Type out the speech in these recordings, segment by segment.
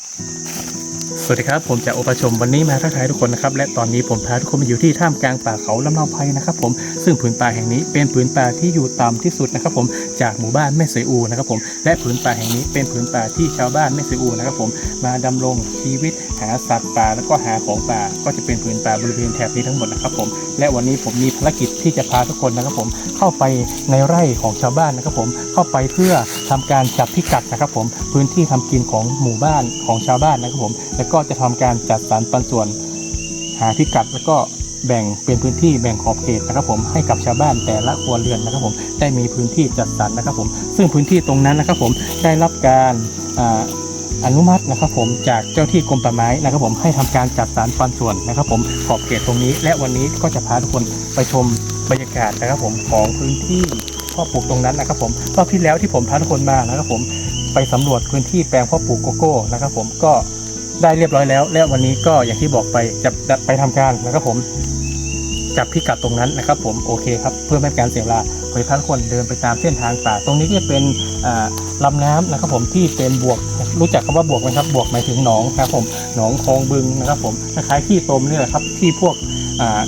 Thank you. สวัสดีครับ ผมจากโอปชมวันนี้มาทักทายทุกคนนะครับ และตอนนี้ผมพาทุกคนมาอยู่ที่ท่ามกลางป่าเขาลำเนาไพรนะครับผมซึ่งผืนป่าแห่งนี้เป็นผืนป่าที่อยู่ต่ำที่สุดนะครับผมจากหมู่บ้านแม่เสยอูนะครับผมและผืนป่าแห่งนี้เป็นผืนป่าที่ชาวบ้านแม่เสยอูนะครับผมมาดำรงชีวิตหาสัตว์ป่าแล้วก็หาของป่าก็จะเป็นผืนป่าบริเวณแถบนี้ทั้งหมดนะครับผมและวันนี้ผมมีภารกิจที่จะพาทุกคนนะครับผมเข้าไปในไร่ของชาวบ้านนะครับผมเข้าไปเพื่อทำการจับพิกัดนะครับผมพื้นที่ทำกินของหมู่บ้านของชาวบ้านนะครับผมแล้วก็็จะทำการจัดสรรปันส่วน หาพิกัดแล้วก็แบ่งเป็นพื้นที่แบ่งขอบเขตนะครับผมให้กับชาวบ้านแต่ละครัวเรือนนะครับผมได้มีพื้นที่จัดสรรนะครับผม ซึ่งพื้นที่ตรงนั้นนะครับผมได้รับการออนุมัตินะครับผมจากเจ้าที่กรมป่าไม้นะครับผมให้ทำการจัดสรรปันส่วนนะครับผมขอบเขตตรงนี้ และวันนี้ก็จะพาทุกคนไปชมบรรยากาศนะครับผมของพื้นที่พ่อปลูกตรงนั้นนะครับผมรอบที่แล้วที่ผมพาทุกคนมานะครับผมไปสำรวจพื้นที่แปลงพ่อปลูกโกโก้นะครับผมก็ ได้เรียบร้อยแล้ว และววันนี้ก็อย่างที่บอกไปจะไปทำการนะครับผมจับพิกัดตรงนั้นนะครับ ผมโอเคครับเพื่อไม่ให้การเสียเวลาขอให้ท่านคนเดินไปตามเส้นทางป่า ตรงนี้ก็จะเป็นอ่าลำน้ำนะครับ ผมที่เป็นบวกรู้จักคำว่าบวกไหมครับ บวกหมายถึงหนองนะครับผมหนองคลองบึงนะครับ ผมคล้ายๆที่ตมนี่แหละครับที่พวก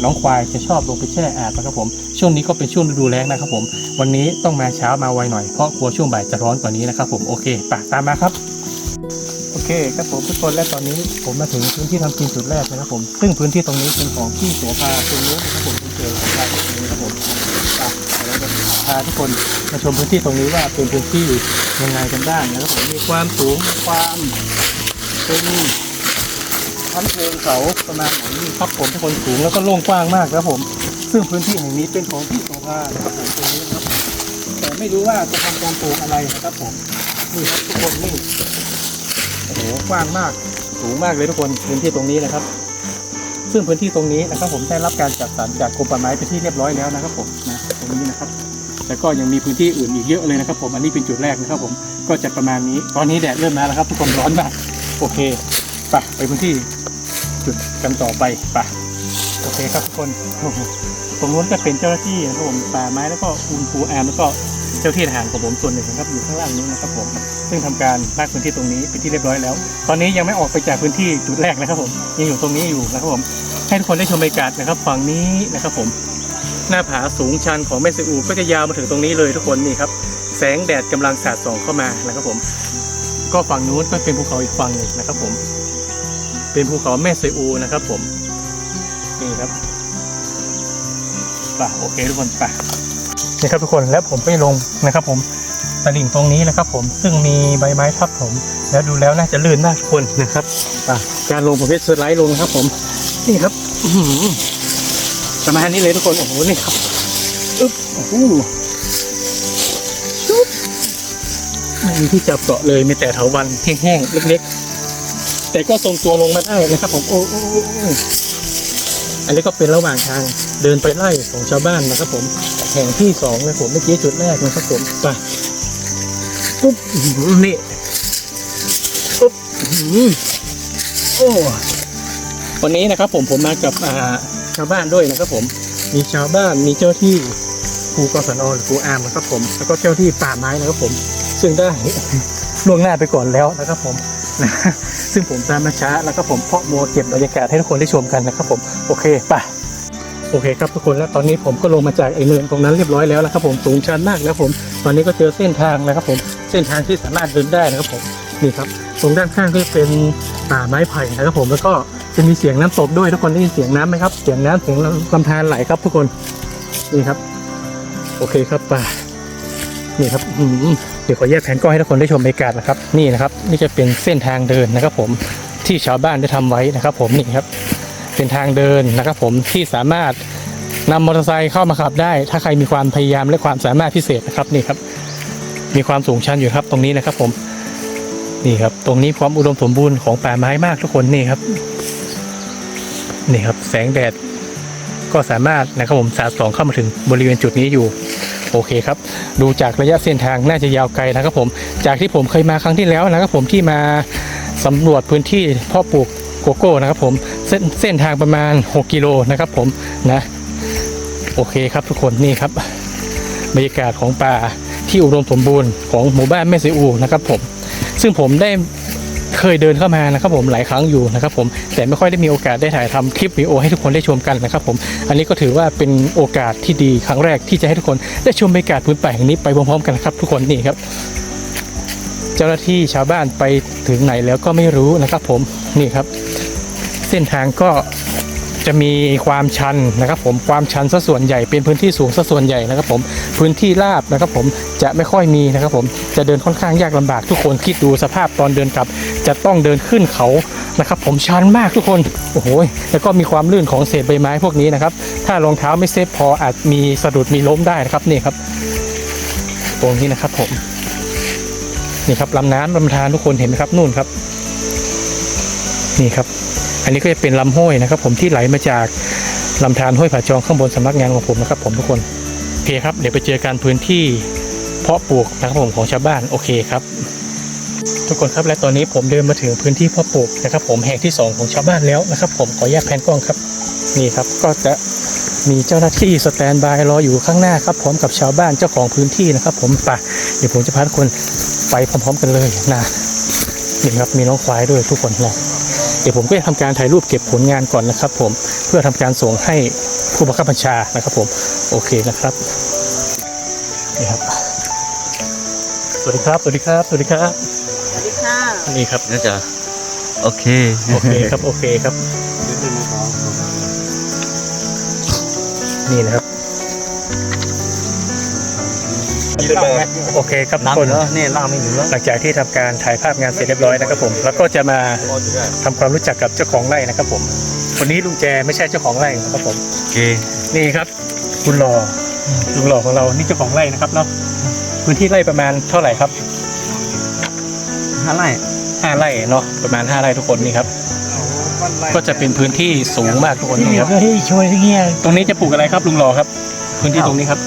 น้องควายจะชอบลงไปแช่อาบนะครับผมช่วงนี้ก็เป็นช่วงฤดูแล้งนะครับ ผมวันนี้ต้องมาเช้ามาไวหน่อยเพราะกลัวช่วงบ่ายจะร้อนกว่านี้นะครับ ผมโอเคป่ตามมาครับ โอเคครับผมทุกคนและตอนนี้ผมมาถึงพื้นที่ทำกินจุดแรกนะครับผมซึ่งพื้นที่ตรงนี้เป็นของพี่โสภาคุณรู้นะครับผมคุณเจอของเราตรงนี้นะครับผมอะเดี๋ยวเราจะพาทุกคนมาชมพื้นที่ตรงนี้ว่าเป็นพื้นที่ยังไงกันบ้างนะครับผมมีความสูงความเป็นชั้นเชิงเขาประมาณไหนนี่ครับผมทุกคนสูงแล้วก็โล่งกว้างมากนะครับผม ซึ่งพื้นที่แห่งนี้เป็นของพี่โสภานะครับผมตรงนี้นะครับแต่ไม่รู้ว่าจะทำการปลูกอะไรนะครับผมนี่ครับทุกคนนี่ โอ้โหกว้างมากสูงมากเลยทุกคนพื้นที่ตรงนี้นะครับ ซึ่งพื้นที่ตรงนี้นะครับ ผมได้รับการจัดสรรจากกรมป่าไม้เป็นที่เรียบร้อยแล้วนะครับ ผมนะตรงนี้นะครับ แล้วก็ยังมีพื้นที่อื่นอีกเยอะเลยนะครับ ผมอันนี้เป็นจุดแรกนะครับ ผมก็จะประมาณนี้ ตอนนี้แดดเริ่มมาแล้วครับ ทุกคนร้อนมากโอเคไปไปพื้นที่จุดกันต่อไปไปโอเคครับทุกคนตรงนู้นก็เป็นเจ้าหน้าที่นะครับผมป่าไม้แล้วก็คุณครูแอมแล้วก็ เจ้าที่ทหารของผมส่วนหนึ่งนะครับอยู่ข้างล่างนี้นะครับผมซึ่งทำการลากพื้นที่ตรงนี้เป็นที่เรียบร้อยแล้ว ตอนนี้ยังไม่ออกไปจากพื้นที่จุดแรกนะครับผมยังอยู่ตรงนี้อยู่นะครับผมให้ทุกคนได้ชมบรรยากาศนะครับฝั่งนี้นะครับผมหน้าผาสูงชันของแม่ซีอูก็จะยาวมาถึงตรงนี้เลยทุกคนนี่ครับแสงแดดกำลังสาดส่องเข้ามานะครับผม ก็ฝั่งนู้นก็เป็นภูเขาอีกฝั่งหนึ่งนะครับผม เป็นภูเขาแม่ซีอูนะครับผมนี่ครับป่ะโอเคทุกคนป่ะ นี่ครับทุกคนแล้วผมไปลงนะครับ ผมตลิ่งตรงนี้นะครับ ผมซึ่งมีใบไม้ทับผมแล้วดูแล้วน่าจะลื่นมากทุกคนนะครับการลงผมเพชสไลด์ลงนะครับผมนี่ครับอื้อหือประมาณนี้เลยทุกคนโอ้โหนี่ครับอึ๊บโอ้โหชุบไม่มีที่จับเกาะเลยมีแต่เถาวันแห้งๆเล็กๆ แต่ก็ทรงตัวลงมาได้นะครับ ผมโอ้โอโออันนี้ก็เป็นระหว่างทาง เดินไปไล่ของชาวบ้านนะครับผมแห่งที่สองเลยผมเมื่อกี้จุดแรกนะครับผมไปปุ๊บนี่ปุ๊บโอ้วันนี้นะครับผมผมมากับาชาวบ้านด้วยนะครับผม มีชาวบ้านมีเจ้าที่ครูกศนหรือครูอามนะครับผมแล้วก็เจ้าที่ป่าไม้นะครับผม ซึ่งได้ล่วงหน้าไปก่อนแล้วนะครับผมนะซึ่งผมตามมาช้าแล้วก็ผมเพาะมัวเก็บบรรยากาศให้ทุกคนได้ชมกันนะครับผม โอเคไป โอเคครับทุกคนแล้วตอนนี้ผมก็ลงมาจากไอ้เนินตรงนั้นเรียบร้อยแล้วนะครับผมสูงชันมากแล้วผม ตอนนี้ก็เจอเส้นทางนะครับผมเส้นทางที่สามารถเดินได้นะครับผมนี่ครับตรงด้านข้างก็เป็นป่าไม้ไผ่นะครับผมแล้วก็จะมีเสียงน้ำตกด้วยทุกคนได้ยินเสียงน้ำไหมครับ เสียงน้ำเสียงลำธารไหลครับ ทุกคนนี่ครับ โอเคครับป่านี่ครับเดี๋ยวขอแยกแผนกล้องให้ทุกคนได้ชมบรรยากาศนะครับ นี่นะครับ นี่จะเป็นเส้นทางเดินนะครับ ผมที่ชาวบ้านได้ทำไว้นะครับ ผมนี่ครับ เป็นทางเดินนะครับผมที่สามารถนำมอเตอร์ไซค์เข้ามาขับได้ ถ้าใครมีความพยายามและความสามารถพิเศษนะครับนี่ครับ มีความสูงชันอยู่ครับตรงนี้นะครับผมนี่ครับ ตรงนี้ความอุดมสมบูรณ์ของป่าไม้มากทุกคนนี่ครับนี่ครับ แสงแดดก็สามารถนะครับผมสาดส่องเข้ามาถึงบริเวณจุดนี้อยู่ โอเคครับ ดูจากระยะเส้นทางน่าจะยาวไกลนะครับผมจากที่ผมเคยมาครั้งที่แล้วนะครับผมที่มาสำรวจพื้นที่พ่อปลูกโกโก้นะครับผม เส้นเส้นทางประมาณ 6 กิโลนะครับผมนะโอเคครับทุกคนนี่ครับบรรยากาศของป่าที่อุดมสมบูรณ์ของหมู่บ้านแม่สีอูนะครับผมซึ่งผมได้เคยเดินเข้ามานะครับผมหลายครั้งอยู่นะครับผมแต่ไม่ค่อยได้มีโอกาสได้ถ่ายทำคลิปวิดีโอให้ทุกคนได้ชมกันนะครับผมอันนี้ก็ถือว่าเป็นโอกาสที่ดีครั้งแรกที่จะให้ทุกคนได้ชมบรรยากาศพื้นป่าแห่งนี้ไปพร้อมๆกันนะครับทุกคนนี่ครับ เจ้าหน้าที่ชาวบ้านไปถึงไหนแล้วก็ไม่รู้นะครับผมนี่ครับ เส้นทางก็จะมีความชันนะครับ ผมความชันซะส่วนใหญ่เป็นพื้นที่สูงซะส่วนใหญ่นะครับ ผมพื้นที่ราบนะครับ ผมจะไม่ค่อยมีนะครับ ผมจะเดินค่อนข้างยากลำบากทุกคนคิดดูสภาพตอนเดินกลับ จะต้องเดินขึ้นเขานะครับ ผมชันมากทุกคนโอ้โหแล้วก็มีความลื่นของเศษใบไม้พวกนี้นะครับ ถ้ารองเท้าไม่เซฟพออาจมีสะดุดมีล้มได้นะครับนี่ครับ ตรงนี้นะครับผมนี่ครับลำน้ำลำธารทุกคนเห็นไหมครับนู่นครับ นี่ครับ นนี้ก็จะเป็นลำห้วยนะครับ ผมที่ไหลมาจากลำธารห้วยผาจองข้างบนสำนักงานของผมนะครับ ผมทุกคนโอเคครับ เดี๋ยวไปเจอการพื้นที่เพาะปลูกนะครับผมของชาวบ้านโอเคครับทุกคนครับและตอนนี้ผมเดินมาถึงพื้นที่เพาะปลูกนะครับ ผมแห่งที่สองของชาวบ้านแล้วนะครับ ผมขอแยกแผนกล้องครับนี่ครับก็จะมีเจ้าหน้าที่สแตนบายรออยู่ข้างหน้าครับพร้อมกับชาวบ้านเจ้าของพื้นที่นะครับ ผมไปเดี๋ยวผมจะพาทุกคนไปพร้อม ๆ กันเลยนะนี่ครับมีน้องควายด้วยทุกคนนะ เดี๋ยวผมก็จะทำการถ่ายรูปเก็บผลงานก่อนนะครับผมเพื่อทำการส่งให้ผู้บังคับบัญชานะครับผมโอเคนะครับนี่ครับ สวัสดีครับ สวัสดีครับ สวัสดีครับสวัสดีค่ะนี่ครับน่าจะโอเคโอเคครับโอเคครับนี่นะครับ โอเคครับทุกคนน้ำเหรอนี่น้ำไม่ถึงแล้วหลังจากที่ทำการถ่ายภาพงานเสร็จเรียบร้อยนะครับผม แล้วก็จะมาทำความรู้จักกับเจ้าของไร่นะครับผมคนนี้ลุงแจไม่ใช่เจ้าของไร่นะครับผมโอเคนี่ครับ คุณหล่อลุงหล่อของเรานี่เจ้าของไร่นะครับเนาะพื้นที่ไร่ประมาณเท่าไหร่ครับห้าไร่ห้าไร่เนาะประมาณห้าไร่ทุกคนนี่ครับก็จะเป็นพื้นที่สูงมากทุกคนนี่ครับที่ช่วยเงี้ยตรงนี้จะปลูกอะไรครับลุงหล่อครับ พื้นที่ตรงนี้ครับ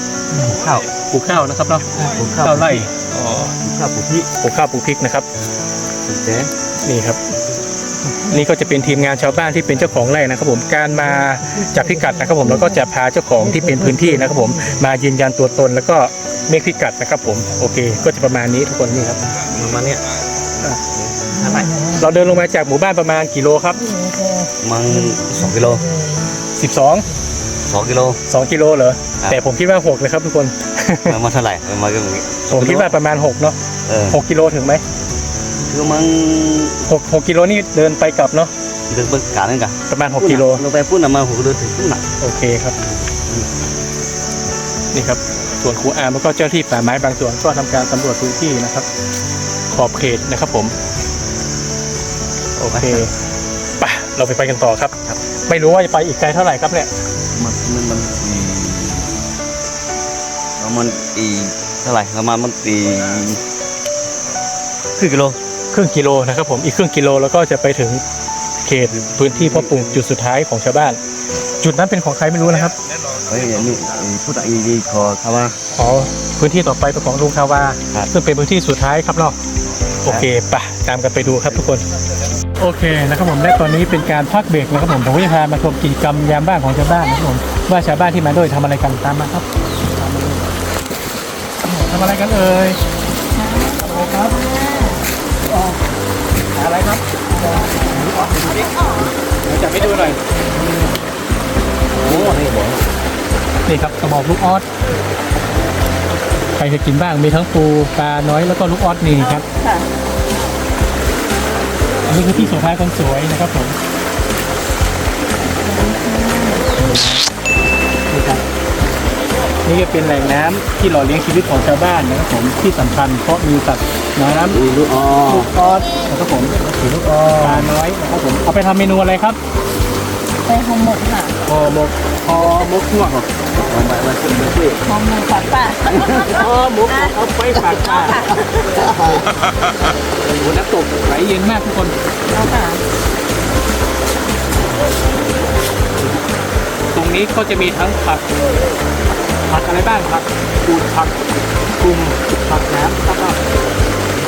ข้าวป ลูกข้าวนะครับเนาะปลูกข้าวข้าวไร่อ๋อข้าวปลูกพริกปลูกข้าวปลูกพริกนะครับปลูกแดงนี่ครับ นี่ก็จะเป็นทีมงานชาวบ้านที่เป็นเจ้าของไร่นะครับ ผมการมาจับพิกัดนะครับ ผมแล้วก็จะพาเจ้าของที่เป็นพื้นที่นะครับ ผมมายืนยันตัวตนแล้วก็เมฆพิกัดนะครับ ผมโอเค ก็จะประมาณนี้ทุกคนนี่ครับประมาณเนี้ยห้าไร่เราเดินลงมาจากหมู่บ้านประมาณกี่โลครับมันสองกิโล12สองกิโล2กิโลเหรอครับแต่ผมคิดว่า6นะครับทุกคน มันมาเท่าไหร่มันมาก็อย่างงี้ผมคิดว่าประมาณ6เนาะเออ6กิโลถึงไหมคือมัน6 6กิโลนี่เดินไปกลับเนาะเดินไปกานั่นกันประมาณ 6กิโลลงไปพุ่นน่ะมาหกกิโลถึงพุ่นน่ะโอเคครับ นี่ครับส่วนครูอาร์มแล้วก็เจ้าที่ป่าไม้บางส่วนก็ทำการสำรวจพื้นที่นะครับ ขอบเขตนะครับผม โอเคไปเราไปไปกันต่อครับ ไม่รู้ว่าจะไปอีกไกลเท่าไหร่ครับเนี่ยมันมัน มันอีประมาณอีเท่าไหร่ประมาณมันอีครึ่งกิโลครึ่งกิโลนะครับผมอีกครึ่งกิโลแล้วก็จะไปถึงเขตพื้นที่เพาะปลูกจุดสุดท้ายของชาวบ้าน จุดนั้นเป็นของใครไม่รู้นะครับเฮ้ยอย่างนี้อีพูดอีดีคอเข้ามาขอพื้นที่ต่อไปเป็นของลุงคาวาครับ ซึ่งเป็นพื้นที่สุดท้ายครับเนาะโอเคไปตามกันไปดูครับทุกคน โอเคนะครับผมและตอนนี้เป็นการพักเบรกนะครับผมผมก็จะพามาชมกิจกรรมยามบ้านของชาวบ้านนะครับผมว่าชาวบ้านที่มาด้วยทำอะไรกันตามมาครับ ทำอะไรกันเอ่ยทำอะไรครับอ๋อหาอะไรครับเดี๋ยวจับให้ดูหน่อยโอ้นี่บอกนี่ครับกระบอกลูกออสใครเคยกินบ้างมีทั้งปูปลาน้อยแล้วก็ลูกออสนี่ครับค่ะอันนี้คือที่สุดท้ายคนสวยนะครับผมนี่ครับ นี่ก็เป็นแหล่งน้ำที่หล่อเลี้ยงชีวิตของชาวบ้านนะครับผมที่สำคัญเพราะมีสัตว์น้ำดูดูอ๋อลูกออสนะครับผมถือลูกออสปลาน้อยนะครับผมเอาไปทำเมนูอะไรครับไปหอมหมกค่ะห่อหมกห่อหมกหัวกเอาไปมาขึ้นมาขึ้นหอมหมกฝักป่าห่อหมกเอาไปฝากป้าโอ้โหน้ำตกไหลเย็นมากทุกคนเอาค่ะตรงนี้ก็จะมีทั้งผัก ผักอะไรบ้างครับปูดผักกลุ่มผักน้ำแล้วก็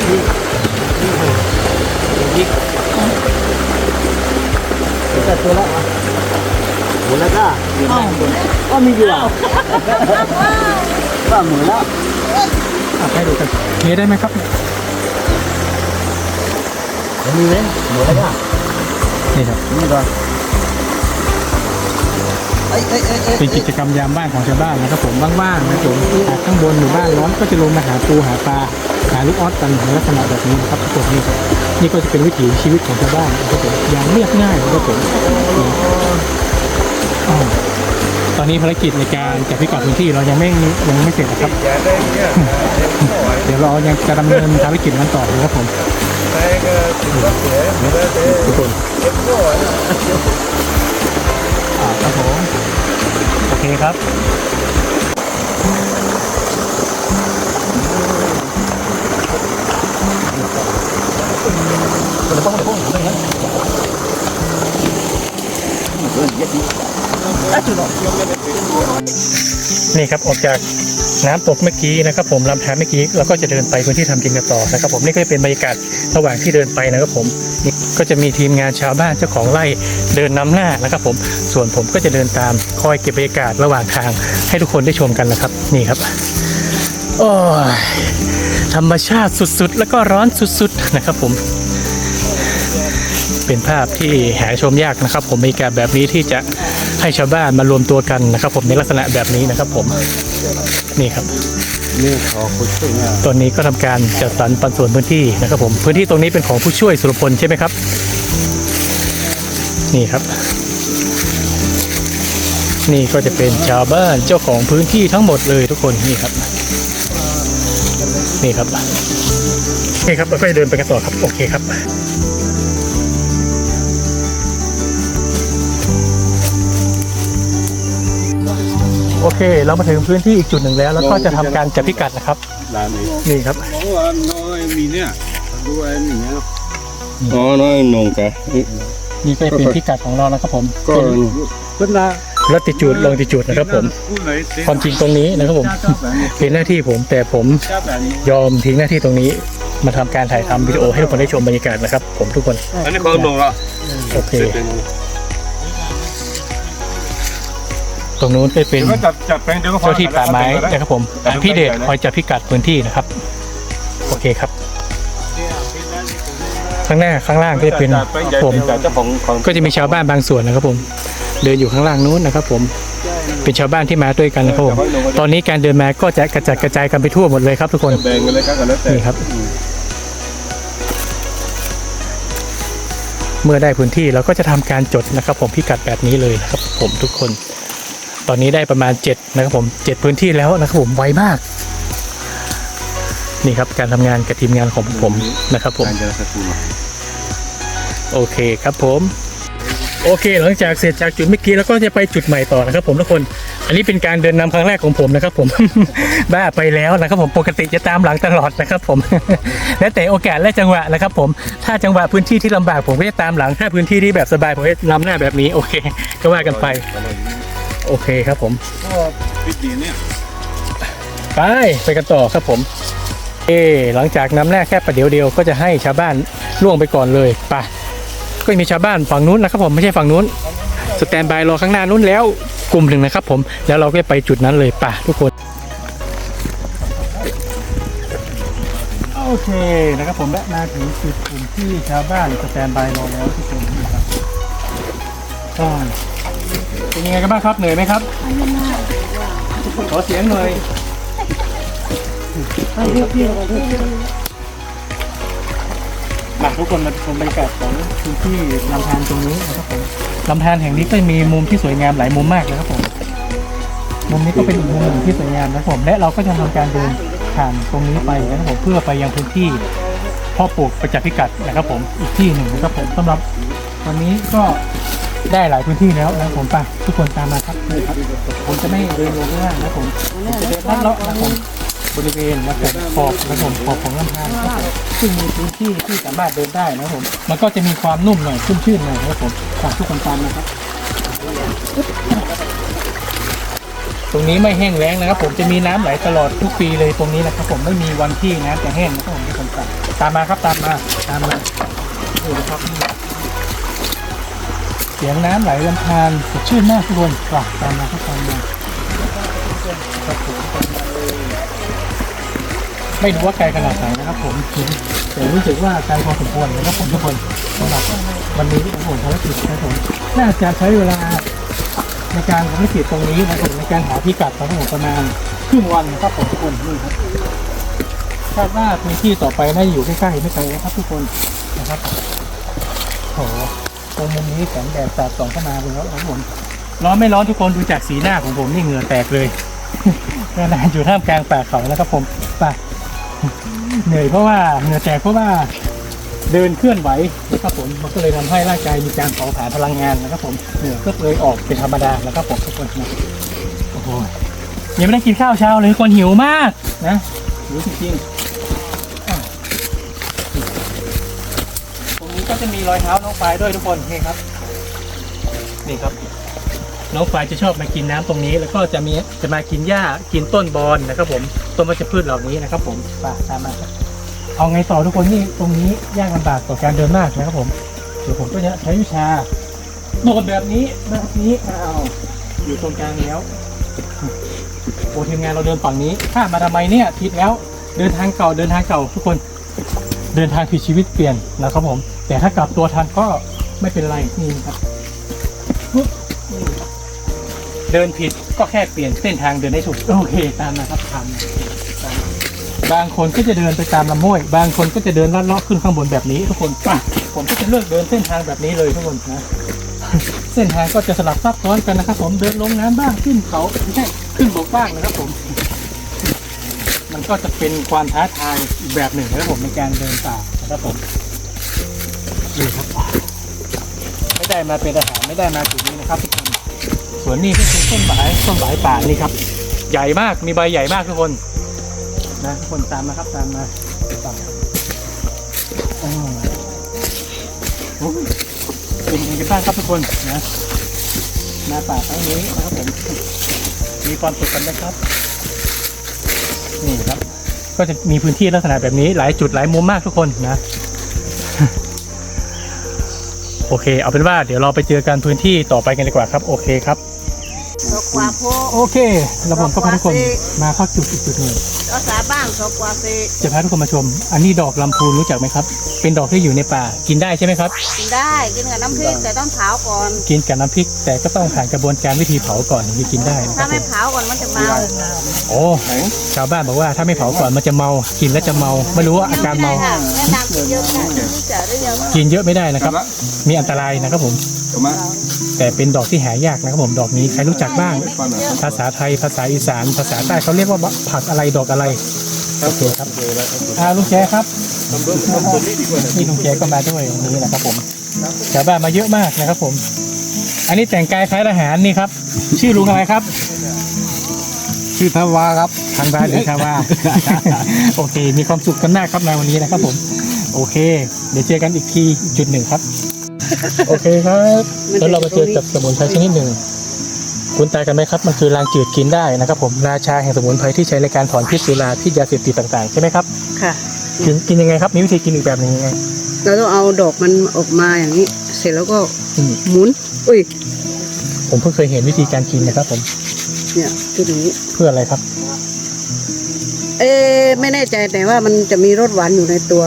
นี่นี่เลยนี่แต่ตัวละหมดแล้วก็เยอะมากทุกคนก็มีอยู่อะก็หมดแล้วอะให้ดูกันเทได้ไหมครับมีไหมหมดแล้วก็นี่ครับนี่ก่อน เอ้ยเอ้ยเอ้ยเอ้ยเป็นกิจกรรมยามบ้านของชาวบ้านนะครับผมว่างๆนะผมหากข้างบนหมู่บ้านร้อนก็จะลงมาหาปูหาปลาหาลูกออสกันในลักษณะแบบนี้นะครับทุกคนนี่ครับนี่ก็จะเป็นวิถีชีวิตของชาวบ้านนะครับผมอย่างเรียบง่ายนะครับผมนี่อ้าวตอนนี้ภารกิจในการจัดพิกัดพื้นที่เรายังไม่ยังไม่เสร็จนะครับ เดี๋ยวเรายังจะดำเนินภารกิจนั้นต่อนะครับผมทุกคน อ่าครับผม โอเคครับนี่ครับออกจาก น้ำตกเมื่อกี้นะครับผมลำธารเมื่อกี้เราก็จะเดินไปพื้นที่ทำกินกันต่อนะครับผมนี่ก็จะเป็นบรรยากาศระหว่างที่เดินไปนะครับผมก็จะมีทีมงานชาวบ้านเจ้าของไร่เดินนำหน้านะครับผมส่วนผมก็จะเดินตามคอยเก็บบรรยากาศระหว่างทางให้ทุกคนได้ชมกันนะครับนี่ครับโอ้ยธรรมชาติสุดๆ แล้วก็ร้อนสุดๆนะครับผมเป็นภาพที่หาชมยากนะครับ ผมมีการแบบนี้ที่จะให้ชาวบ้านมารวมตัวกันนะครับ ผมในลักษณะแบบนี้นะครับผม นี่ครับนี่ขอคุณช่วยงานตอนนี้ก็ทำการจัดสรรปันส่วนพื้นที่นะครับผมพื้นที่ตรงนี้เป็นของผู้ช่วยสุรพลใช่ไหมครับ นี่ครับ นี่ก็จะเป็นชาวบ้านเจ้าของพื้นที่ทั้งหมดเลยทุกคนนี่ครับ นี่ครับโอเคครับเราก็จะเดินไปกันต่อครับโอเคครับ โอเค เรามาถึงพื้นที่อีกจุดหนึ่งแล้ว แล้วก็จะทำการจับพิกัดนะครับ ร้านนี้นี่ครับเพราะว่าน้อยมีเนี่ยดูไอ้นี่นะอ๋อน้อยนงกะนี่ก็จะเป็นพิกัดของเรานะครับผมก็เป็นเป็นละลัติจูดลองติจูดนะครับผมความจริงตรงนี้นะครับผมเป็นหน้าที่ผมแต่ผมยอมทิ้งหน้าที่ตรงนี้ มาทำการถ่ายทำวิดีโอให้ทุกคนได้ชมบรรยากาศนะครับ ผมทุกคนอันนี้ของนงละโอเค ตรงนู้นก็เป็นเดี๋ยวก็จับจับแปลงเดี๋ยวก็เจ้าที่ป่าไม้นะครับผมอะพี่เดชคอยจับพิกัดพื้นที่นะครับ โอเคครับ ข้างหน้าข้างล่างก็จะเป็นผม เจ้าของของก็จะมีชาวบ้านบางส่วนนะครับผม เดินอยู่ข้างล่างนู้นนะครับผม เป็นชาวบ้านที่มาด้วยกันนะครับผมตอนนี้การเดินมาก็จะกระจัดกระจายกันไปทั่วหมดเลยครับทุกคน แบ่งกันเลยครับกันแล้วแต่นี่ครับ เมื่อได้พื้นที่เราก็จะทำการจดนะครับ ผมพิกัดแบบนี้เลยนะครับ ผมทุกคน ตอนนี้ได้ประมาณ 7 นะครับผม 7 พื้นที่แล้วนะครับผมไวมาก นี่ครับการทำงานกับทีมงานของผมนะครับผมการจะสกุลโอเคครับผมโอเค หลังจากเสร็จจากจุดเมื่อกี้แล้วก็จะไปจุดใหม่ต่อนะครับ ผมทุกคน อันนี้เป็นการเดินนำครั้งแรกของผมนะครับ ผม บ้าไปแล้วนะครับ ผมปกติจะตามหลังตลอดนะครับ ผม และแต่โอกาสและจังหวะนะครับ ผม ถ้าจังหวะพื้นที่ที่ลำบากผมก็จะตามหลังถ้าพื้นที่ที่แบบสบายผมก็จะนำหน้าแบบนี้โอเค ก็ว่ากันไป โอเคครับผมก็พิธีเนี่ยไปไปกันต่อครับผม เอหลังจากน้ำแรกแค่ประเดี๋ยวเดียวก็จะให้ชาวบ้านล่วงไปก่อนเลยไปก็มีชาวบ้านฝั่งนู้นนะครับผมไม่ใช่ฝั่งนู้นสแตนบายรอข้างหน้านู้นแล้วกลุ่มหนึ่งนะครับผมแล้วเราก็ไปจุดนั้นเลยป่ะทุกคนโอเคนะครับผมและมาถึงจุดกลุ่มที่ชาวบ้านสแตนบายรอแล้วทุกคนนะครับอ่า เป็นยังไงกันบ้างครับเหนื่อยไหมครับขอเสียงหน่อยมาทุกคนมาชมบรรยากาศของพื้นที่ลำธารตรงนี้นะครับผมลำธารแห่งนี้ก็มีมุมที่สวยงามหลายมุมมากเลยครับผมมุมนี้ก็เป็นอีกมุมหนึ่งที่สวยงามนะครับผมและเราก็จะทำการเดินผ่านตรงนี้ไปนะครับผมเพื่อไปยังพื้นที่พ่อปลูกประจักษ์พิกัดนะครับผมอีกที่หนึ่งนะครับผมสำหรับวันนี้ก็ ได้หลายพื้นที่แล้วนะครับผมไปทุกคนตามมาครับนี่ครับผมจะไม่เดินลงข้างล่างนะครับผมผมจะเดินลัดเลาะนะครับผมบริเวณนะครับขอบนะครับผมขอบของลำธารนะครับผมซึ่งมีพื้นที่ที่สามารถเดินได้นะครับผมมันก็จะมีความนุ่มหน่อยชุ่มชื่นหน่อยนะครับผมฝากทุกคนตามนะครับ ตรงนี้ไม่แห้งแล้งนะครับ ผมจะมีน้ำไหลตลอดทุกปีเลยตรงนี้นะครับ ผมไม่มีวันที่น้ำจะแห้งนะครับผมทุกคนตามตามมาครับตามมาตามมาดูนะครับนี่ เสียงน้ำไหลลำธารสดชื่นมากทุกคนฝากตามมาครับตามมาครับผมไม่รู้ว่าไกลขนาดไหนนะครับผมแต่รู้สึกว่าไกลพอสมควรนะครับผมทุกคนสำหรับวันนี้นะครับผมภารกิจนะครับผมน่าจะใช้เวลาในการภารกิจตรงนี้นะครับผมในการหาพิกัดนะครับผมประมาณครึ่งวันนะครับผมทุกคนนี่ครับคาดว่าพื้นที่ต่อไปน่าจะอยู่ใกล้ๆไม่ไกลนะครับทุกคนนะครับโอ้ ตรงมุมนี้แสงแดดสาดส่องเข้ามาเลยครับผมร้อนไม่ร้อนทุกคนดูจากสีหน้าของผมนี่เหงื่อแตกเลยขณะอยู่ท่ามกลางป่าเขานะครับผมป่าเหนื่อยเพราะว่าเหงื่อแตกเพราะว่าเดินเคลื่อนไหวนะครับผมมันก็เลยทำให้ร่างกายมีการเผาผลาญพลังงานนะครับผมเหงื่อก็เลยออกเป็นธรรมดานะครับผมทุกคนนะโอ้โหยังไม่ได้กินข้าวเช้าเลยคนหิวมากนะหิวจริงๆ จะมีรอยเท้าน้องปลายด้วยทุกคนนี่ครับนี่ครับ น้องฝ่ายจะชอบมากินน้ำตรงนี้ แล้วก็จะมีจะมากินหญ้ากินต้นบอนนะครับผมต้นวัชพืชเหล่านี้นะครับ ผมป่าตามมาเอาไงต่อทุกคนนี่ตรงนี้ยากลำบากต่อการเดินมากนะครับผมเดี๋ยวผมก็จะใช้วิชาโดดแบบนี้แบบนี้เอาอยู่ตรงกลางแล้วโอ้ทีมงานเราเดินฝั่งนี้ถ้ามาทำไมเนี่ยผิดแล้ว เดินทางเก่าเดินทางเก่าทุกคน เดินทางคือชีวิตเปลี่ยนนะครับผม แต่ถ้ากลับตัวทันก็ไม่เป็นไรนี่ครับเดินผิดก็แค่เปลี่ยนเส้นทางเดินได้ถูกโอเคตามนะครับตามบางคนก็จะเดินไปตามลำห้วย บางคนก็จะเดินลัดเลาะขึ้นข้างบนแบบนี้ ทุกคนป่ะผมก็จะเลือกเดินเส้นทางแบบนี้เลยทุกคนนะเส้นทางก็จะสลับซับซ้อนกันนะครับ ผมเดินลงน้ำบ้างขึ้นเขาไม่ใช่ขึ้นบกบ้างนะครับผม มันก็จะเป็นความท้าทายอีกแบบหนึ่งนะครับผมในการเดินป่านะครับผมนี่ครับไม่ได้มาเป็นอาหารไม่ได้มาจุดนี้นะครับทุกคนส่วนนี้ก็คือต้นหวายต้นหวายป่านี่ครับ ใหญ่มากมีใบใหญ่มากทุกคนนะทุกคนตามมาครับตามมาตามมาอ้โอ้ยเป็นยังไงบ้างครับทุกคนนะมาป่าครั้งนี้นะครับผมมีความสุขกันนะครับ นี่ครับ ก็จะมีพื้นที่ลักษณะแบบนี้หลายจุดหลายมุมมากทุกคนนะ โอเค เอาเป็นว่าเดี๋ยวเราไปเจอกันพื้นที่ต่อไปกันดีกว่าครับ โอเคครับดอกกว่าโพโอเค แล้วผมก็พาทุกคนมาเข้าจุดอีกจุดหนึ่ง ภาษาบ้างดอกกว่าเซจะพาทุกคนมาชม อันนี้ดอกลำพูนรู้จักไหมครับ เป็นดอกที่อยู่ในป่ากินได้ใช่ไหมครับ กินได้กินกับน้ำพริกแต่ต้องเผาก่อน กินกับน้ำพริก แต่ก็ต้องผ่านกระบวนการวิธีเผาก่อนถึงจะกินได้นะคถ้ารับผไม่มเผาก่อนมันจะเมาโอ้ชาวบ้านบอกว่าถ้าไม่เผาก่อนมันจะเมากินแล้วจะเมา ไม่รู้ว่าอาการเมา แนะนำเยอะค่ะรู้จักได้เยอะมากกินเยอะไม่ได้นะครับ มีอันตรายนะครับผม ถูกไหมแต่เป็นดอกที่หายากนะครับผมดอกนี้ใครรู้จักบ้าง ภาษาไทยภาษาอีสาน ภาษาใต้เขาเรียกว่าผักอะไรดอกอะไรโอเคครับอ่าลุงแจครับนี่ลุงแจก็มาด้วยวันนี้นะครับผมชาวบ้านมาเยอะมากนะครับผม อันนี้แต่งกายคล้ายทหารนี่ครับ ชื่อลุงอะไรครับชื่อทวาครับทางบ้านหรือชาวบ้านโอเค มีความสุขกันมากครับในวันนี้นะครับผม โอเค เดี๋ยวเจอกันอีกทีอีกจุดหนึ่งครับ โอเคครับ แล้วเรามาเจอกับสมุนไพรชนิดหนึ่ง คุณตายกันไหมครับ มันคือรางจืดกินได้นะครับผมราชาแห่งสมุนไพรที่ใช้ในการถอนพิษสุราพิษยาเสพติดต่างๆ ใช่ไหมครับค่ะ กินกินยังไงครับ มีวิธีกินอีกแบบหนึงยังไงเราต้องเอาดอกมันออกมาอย่างนี้ เสร็จแล้วก็อืมหมุนอุ้ยผมเพิ่งเคยเห็นวิธีการกินนะครับผม เนี่ยคืออย่างนี้ เพื่ออะไรครับ เอ๊ะไม่แน่ใจแต่ว่ามันจะมีรสหวานอยู่ในตัว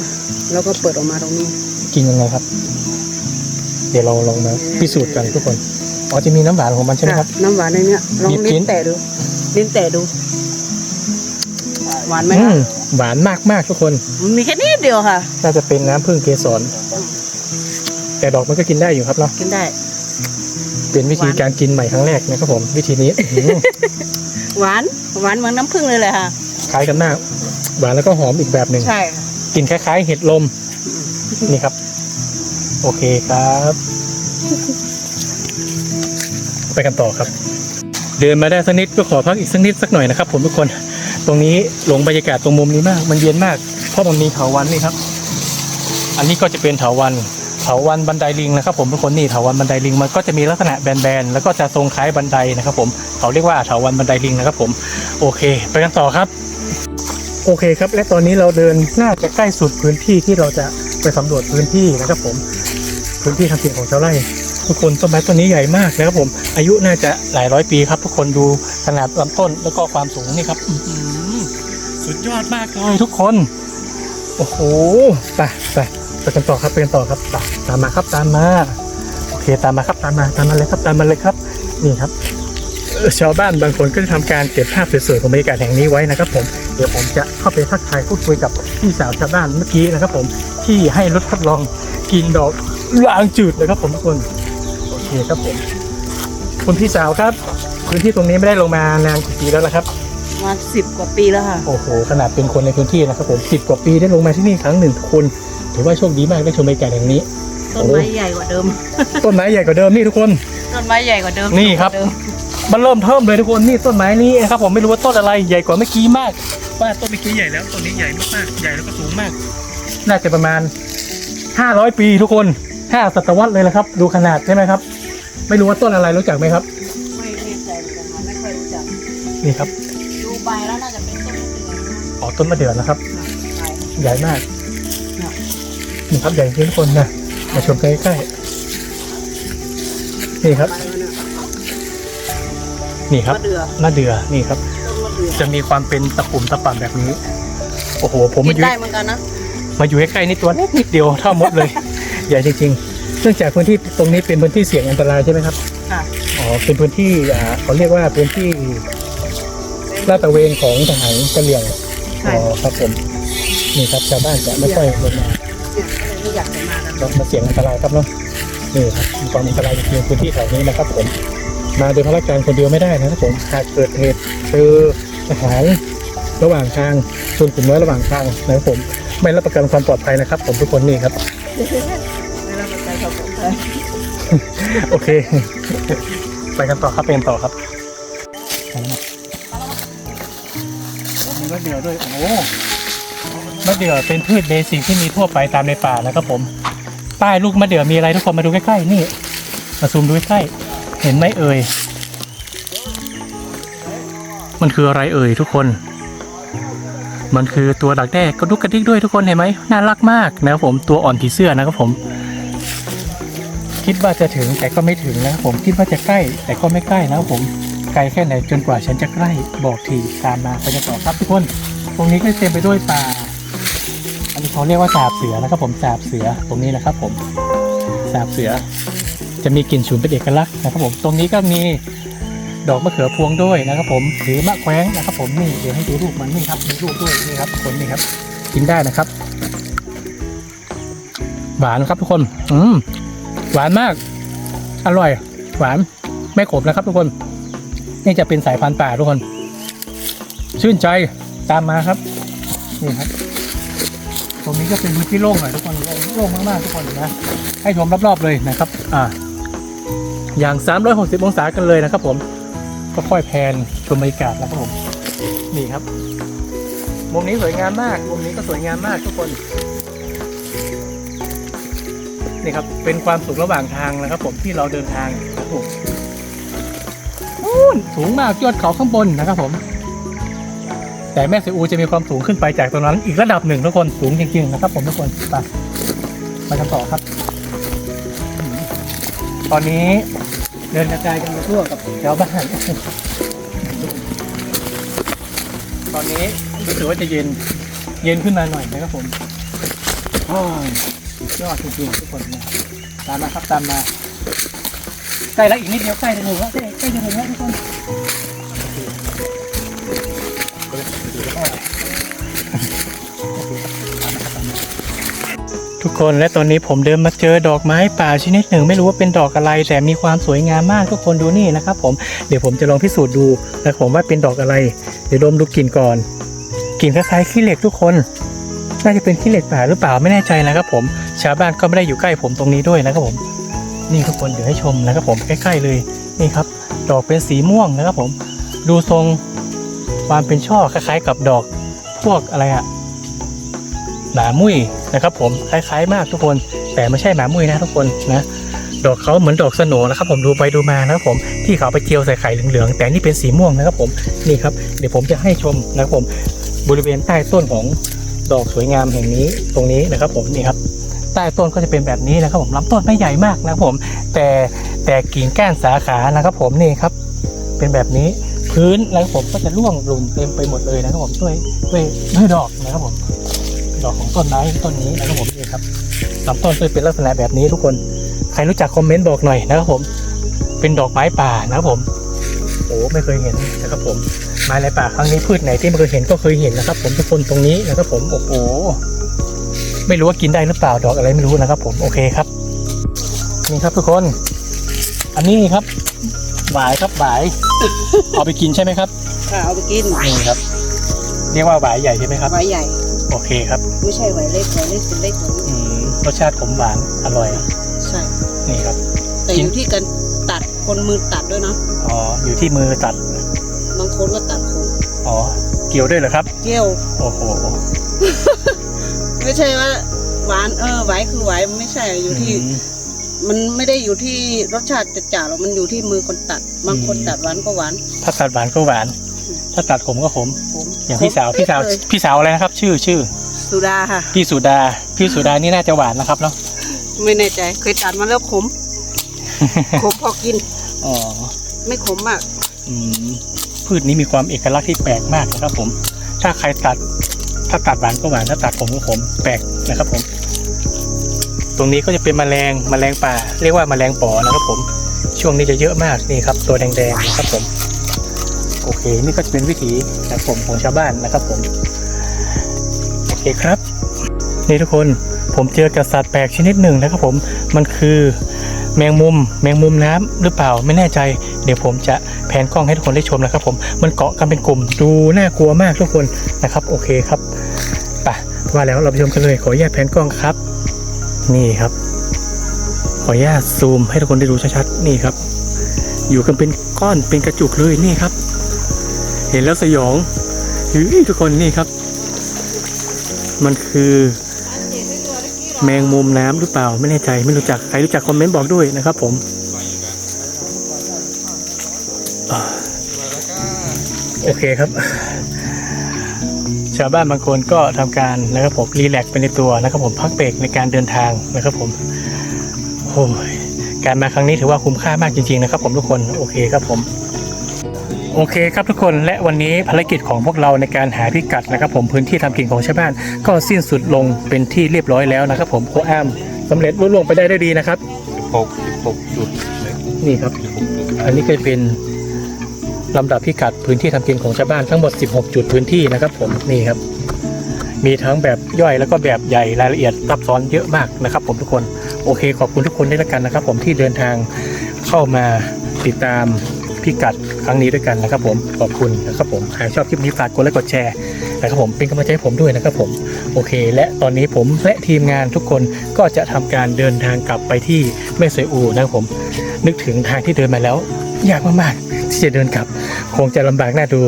แล้วก็เปิดออกมาตรงนี้ กินยังไงครับ เดี๋ยวเราลองมาพิสูจน์กันทุกคนอ๋อจะมีน้ำหวานของมันใช่ไหมครับ น้ำหวานในเนี้ยลองมีกลิ่ลิ้นนแตะดูลิ้นแตะดู หวานไหมอืคะมหวานมากมากๆทุกคน มันมีแค่นิดเดียวค่ะ น่าจะเป็นน้ำผึ้งเกสรแต่ดอกมันก็กินได้อยู่ครับเนาะกินได้ เป็นวิธีการกินใหม่ครั้งแรกนะครับผม วิธีนี้อื้อหือหวาน หวานเหมือนน้ำผึ้งเลยแหละค่ะ คล้ายกันมาก หวานแล้วก็หอมอีกแบบหนึ่งใช่ค่ะกลินคล้าย ๆ เห็ดลมนี่ครับ โอเคครับ ไปกันต่อครับ เดินมาได้สักนิดก็ขอพักอีกสักนิดสักหน่อยนะครับ ผมทุกคนตรงนี้หลงบรรยากาศตรงมุมนี้มาก มันเย็นมาก เพราะมันมีเถาวันนี่ครับ อันนี้ก็จะเป็นเถาวันเถาวันบันไดลิงนะครับ ผมทุกคนนี่เถาวันบันไดลิงมันก็จะมีลักษณะแบนๆแล้วก็จะทรงคล้ายบันไดนะครับ ผมเขาเรียกว่าเถาวันบันไดลิงนะครับ ผมโอเค ไปกันต่อครับ โอเคครับ และตอนนี้เราเดินน่าจะใกล้สุดพื้นที่ที่เราจะ ไปสำรวจพื้นที่นะครับผมพื้นที่ทำกินของชาวไร่ ทุกคนต้นไม้ต้นนี้ใหญ่มากนะครับผม อายุน่าจะหลายร้อยปีครับ ทุกคนดูขนาดลำต้นแล้วก็ความสูงนี่ครับสุดยอดมากเลยทุกคน โอ้โหไปไปไปกันต่อครับไปกันต่อครับตามมาครับตามมาโอเคตามมาครับตามมาตามมาเลยครับตามมาเลยครับ นี่ครับชาวบ้านบางคนก็จะทำการเก็บภาพสวยๆของบรรยากาศแห่งนี้ไว้นะครับผม เดี๋ยวผมจะเข้าไปทักทายพูดคุยกับพี่สาวชาวบ้านเมื่อกี้นะครับผม ที่ให้รถทดลองกินดอกลางจืดนะครับผมทุกคนโอเคครับผมคุณพี่สาวครับพื้นที่ตรงนี้ไม่ได้ลงมานานกี่ปีแล้วนะครับประมาณสิบกว่าปีแล้วค่ะโอ้โหขนาดเป็นคนในพื้นที่นะครับผมสิบกว่าปีได้ลงมาที่นี่ครั้งหนึ่งทุกคนถือว่าโชคดีมากได้ชมบรรยากาศแห่งนี้ ต้นไม้ใหญ่กว่าเดิม ต้นไม้ใหญ่กว่าเดิมนี่ทุกคน ต้นไม้ใหญ่กว่าเดิมนี่ครับเดิมมันเริ่มเทิมเลยทุกคนนี่ต้นไม้นี้นะครับผมไม่รู้ว่าต้นอะไรใหญ่กว่าเมื่อกี้มาก ว่าต้นเมื่อกี้ใหญ่แล้วต้นนี้ใหญ่มากๆใหญ่แล้วก็สูงมาก น่าจะประมาณ 500 ปีทุกคนห้าศตวรรษเลยละครับ ดูขนาดใช่ไหมครับ ไม่รู้ว่าต้นอะไรรู้จักไหมครับ ไม่แน่ใจเหมือนกันค่ะไม่ค่อยรู้จักนี่ครับดูใบแล้วน่าจะเป็นต้นมะเดืออ๋อต้นมะเดื่อนะครับ ใบ ใหญ่มากเนี่ยนี่ครับใหญ่จริงทุกคนนะมาชมใกล้ๆนี่ครับใบมันอะนี่ครับมะเดือมะเดื่อนี่ครับ ต้นมะเดือจะมีความเป็นตะปุ่มตะป่ำแบบนี้ โอ้โห ผมกิมานอยู่ได้เหมือนกันนะ มาอยู่ใกล้ๆนี่ตัวเล็กนิดเดียวเท่ามดเลย ใหญ่จริงๆเนื่องจากพื้นที่ตรงนี้เป็นพื้นที่เสี่ยงอันตรายใช่ไหมครับค่ะอ๋อเป็นพื้นที่อ่าเขาเรียกว่าพื้นที่ลาดตระเวนของทหารกะเหรี่ยงใช่อ๋อครับผมนี่ครับชาวบ้านจะไม่ค่อยลงมาเนี่ยก็เลยไม่อยากจะมากันเรามาเสี่ยงอันตรายครับเนาะนี่ครับมีความอันตรายจริงๆพื้นที่แถวนี้นะครับผมมาโดยพระราชการคนเดียวไม่ได้นะครับผมหากเกิดเหตุเจอทหารระหว่างทางชนกลุ่มน้อยระหว่างทางนะครับผม ไม่รับประกันความปลอดภัยนะครับ ผมทุกคนนี่ครับ ไม่รับประกันความปลอดภัยโอเค ไปกันต่อครับไปกันต่อครับมีมะเดื่อด้วย โอ้โหมะเดื่อเป็นพืชเบสิกที่มีทั่วไปตามในป่านะครับผม ป้ายลูกมะเดื่อมีอะไรทุกคนมาดูใกล้ๆนี่ มาซูมดูใกล้ๆเห็นไหมเอ่ย มันคืออะไรเอ่ยทุกคน มันคือตัวดักแด้กระดุกกระดิกด้วยทุกคนเห็นไหมน่ารักมากนะครับผมตัวอ่อนผีเสื้อนะครับผม คิดว่าจะถึงแต่ก็ไม่ถึงนะครับผมคิดว่าจะใกล้ แต่ก็ไม่ใกล้นะครับผมไกลแค่ไหนจนกว่าฉันจะใกล้บอกทีตามมาไปกันต่อครับทุกคน ตรงนี้ก็เต็มไปด้วยป่า อันนี้เขาเรียกว่าสาบเสือนะครับผมสาบเสือตรงนี้นะครับผมสาบเสือ จะมีกลิ่นฉุนเป็นเอกลักษณ์นะครับผม ตรงนี้ก็มี ดอกมะเขือพวงด้วยนะครับ ผมหรือมะแขวงนะครับ ผมนี่เดี๋ยวให้ดูลูกมันนี่ครับมีลูกด้วยนี่ครับผลนี่ครับ กินได้นะครับ หวานครับทุกคน อืมหวานมาก อร่อย หวานไม่ขมนะครับ ทุกคน นี่จะเป็นสายพันธุ์ป่าทุกคน ชื่นใจตามมาครับนี่ครับตรงนี้ก็เป็นพื้นที่โล่งหน่อยทุกคนโล่งมากๆทุกคนนะ ให้ชมรอบๆเลยนะครับ อ่าอย่าง 360 องศากันเลยนะครับผม ก็ค่อยแพนชมบรรยากาศนะครับผมนี่ครับ มุมนี้สวยงามมาก มุมนี้ก็สวยงามมากทุกคน นี่ครับ เป็นความสุขระหว่างทางนะครับ ผมที่เราเดินทางนะครับผมนู่นสูงมากยอดเขาข้างบนนะครับผม แต่แม่ซีอูจะมีความสูงขึ้นไปจากตรงนั้น อีกระดับหนึ่งทุกคนสูงจริงๆนะครับผมทุกคนไปไปกันต่อครับ ตอนนี้เดินกระจายกันไปทั่วกับ ชาวบ้าน ตอนนี้รู้สึกว่าจะเย็น เย็นขึ้นมาหน่อยนะครับผมโอ้ยยอดจริงๆทุกคนนะตามมาครับตามมาใกล้แล้วอีกนิดเดียวใกล้จะถึงแล้วใกล้ใกล้จะถึงแล้วทุกคน ทุกคนและตอนนี้ผมเดินมาเจอดอกไม้ป่าชนิดหนึ่ง ไม่รู้ว่าเป็นดอกอะไร แต่มีความสวยงามมากทุกคนดูนี่นะครับ ผมเดี๋ยวผมจะลองพิสูจน์ดูนะผมว่าเป็นดอกอะไร เดี๋ยวดมดูกลิ่นก่อนกลิ่นคล้ายๆขี้เหล็กทุกคน น่าจะเป็นขี้เหล็กป่าหรือเปล่าไม่แน่ใจนะครับ ผมชาวบ้านก็ไม่ได้อยู่ใกล้ผมตรงนี้ด้วยนะครับผม นี่ทุกคนเดี๋ยวให้ชมนะครับ ผมใกล้ๆเลยนี่ครับ ดอกเป็นสีม่วงนะครับ ผม ดูทรงความเป็นช่อคล้ายๆ กับดอกพวกอะไรอะ หมามุ้ยนะครับ ผมคล้าย ๆ มากทุกคน แต่ไม่ใช่หมามุ้ยนะทุกคนนะดอกเขาเหมือนดอกสโนนะครับ ผมดูไปดูมานะครับผมที่เขาไปเจียวใส่ไข่เหลืองๆแต่นี่เป็นสีม่วงนะครับผมนี่ครับเดี๋ยวผมจะให้ชมนะครับผมบริเวณใต้ต้นของดอกสวยงามแห่งนี้ตรงนี้นะครับ ผมนี่ครับใต้ต้นก็จะเป็นแบบนี้นะครับผมลำต้นไม่ใหญ่มากนะครับผม แต่แต่กิ่งก้านสาขานะครับ ผมนี่ครับ เป็นแบบนี้พื้นพื้นะครับผมก็จะร่วงหล่นเต็มไปหมดเลยนะครับผมด้วยด้วยด้วยดอกนะครับผม ดอกของต้นไม้ต้นนี้นะครับผมนี่ครับลำต้นก็จะเป็นลักษณะแบบนี้ทุกคน ใครรู้จักคอมเมนต์บอกหน่อยนะครับผม เป็นดอกไม้ป่านะครับผม โอ้ไม่เคยเห็นนะครับผม ไม้ในป่าครั้งนี้พืชไหนที่ไม่เคยเห็นก็เคยเห็นนะครับ ผมทุกคนตรงนี้นะครับ ผม โอ้โห ไม่รู้ว่ากินได้หรือเปล่าดอกอะไรไม่รู้นะครับ ผม โอเคครับ นี่ครับทุกคน อันนี้ครับหวายครับหวายเอาไปกินใช่ไหมครับ ค่ะเอาไปกินนี่ครับ เรียกว่าหวายใหญ่ใช่ไหมครับไว้ใหญ่ โอเคครับไม่ใช่ไว้เล็กไว้เล็กเป็นเล็กกว่านี้อืมรสชาติขมหวานอร่อย ใช่ นี่ครับ แต่อยู่ที่การตัดคนมือตัดด้วยนะอ๋ออยู่ที่มือตัดบางคนก็ตัดคงอ๋อเกี่ยวด้วยเหรอครับ เกี้ยว โอ้โห ไม่ใช่ว่าหวานเออไหวคือไหวมันไม่ใช่อยู่ที่อืมมันไม่ได้อยู่ที่รสชาติจัดจ้านหรอกมันอยู่ที่มือคนตัด บางคนอืมตัดหวานก็หวาน ถ้าตัดหวานก็หวาน ถ้าตัดขมก็ขม ผมอย่างพี่สาวผมพี่สาวเลยพี่สาวอะไรนะครับ ชื่อชื่อ สุดาค่ะ พี่สุดา พี่สุดานี่น่าจะหวานนะครับเนาะไม่แน่ใจ เคยตัดมาแล้วขม ขมพอกิน อ๋อไม่ขมมาก อืมพืชนี้มีความเอกลักษณ์ที่แปลกมากนะครับผม ถ้าใครตัด ถ้าตัดหวานก็หวานถ้าตัดขมก็ขมแปลกนะครับผม ตรงนี้ก็จะเป็นแมลงแมลงป่า เรียกว่าแมลงป่อนะครับผม ช่วงนี้จะเยอะมากนี่ครับ ตัวแดงๆนะครับผม โอเค นี่ก็จะเป็นวิถีนะครับผมของชาวบ้านนะครับผม โอเคครับ นี่ทุกคนผมเจอกับสัตว์แปลกชนิดหนึ่งนะครับผม มันคือแมงมุม แมงมุมน้ำหรือเปล่าไม่แน่ใจ เดี๋ยวผมจะแผนกล้องให้ทุกคนได้ชมนะครับผม มันเกาะกันเป็นกลุ่มดูน่ากลัวมากทุกคนนะครับ โอเคครับไปว่าแล้วเราไปชมกันเลย ขออนุญาตแผนกล้องครับ นี่ครับ ขออนุญาตซูมให้ทุกคนได้ดูชัดๆนี่ครับ อยู่กันเป็นก้อนเป็นกระจุกเลยนี่ครับ เห็นแล้วสยองเฮ้ยทุกคนนี่ครับ มันคือแมงมุมน้ำหรือเปล่าไม่แน่ใจไม่รู้จักใครรู้จักคอมเมนต์บอกด้วยนะครับผมโอเคครับ ชาวบ้านบางคนก็ทำการนะครับผมรีแลกซ์ไปในตัวนะครับผมพักเบรกในการเดินทางนะครับผมโอ้ยการมาครั้งนี้ถือว่าคุ้มค่ามากจริงๆนะครับผมทุกคนโอเคครับผม โอเคครับทุกคนและวันนี้ภารกิจของพวกเราในการหาพิกัดนะครับผมพื้นที่ทำกินของชาวบ้าน ก็สิ้นสุดลงเป็นที่เรียบร้อยแล้วนะครับผมโคอ้ามสำเร็จรุ่ล่วงไปได้ด้วยดีนะครับหกหกจุดเลยนี่ครับ อันนี้ก็เป็นลำดับพิกัดพื้นที่ทำกินของชาวบ้านทั้งหมด 16 จุดพื้นที่นะครับ ผมนี่ครับ มีทั้งแบบย่อยแล้วก็แบบใหญ่รายละเอียดซับซ้อนเยอะมากนะครับ ผมทุกคนโอเค ขอบคุณทุกคนด้วยแล้วกันนะครับ ผมที่เดินทางเข้ามาติดตาม พิกัดครั้งนี้ด้วยกันนะครับผมขอบคุณนะครับผมหากชอบคลิปนี้ฝากกดไลค์กดแชร์นะครับผมเป็นกำลังใจให้ผมด้วยนะครับผมโอเค และตอนนี้ผมและทีมงานทุกคนก็จะทำการเดินทางกลับไปที่แม่สวยอูนะครับผมนึกถึงทางที่เดินมาแล้วยากมากๆที่จะเดินกลับ คงจะลำบากน่าดู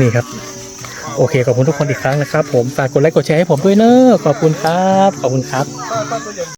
นี่ครับโอเคขอบคุณทุกคนอีกครั้งนะครับ ผมฝากกดไลค์กดแชร์ให้ผมด้วยเนอะขอบคุณครับ ขอบคุณครับ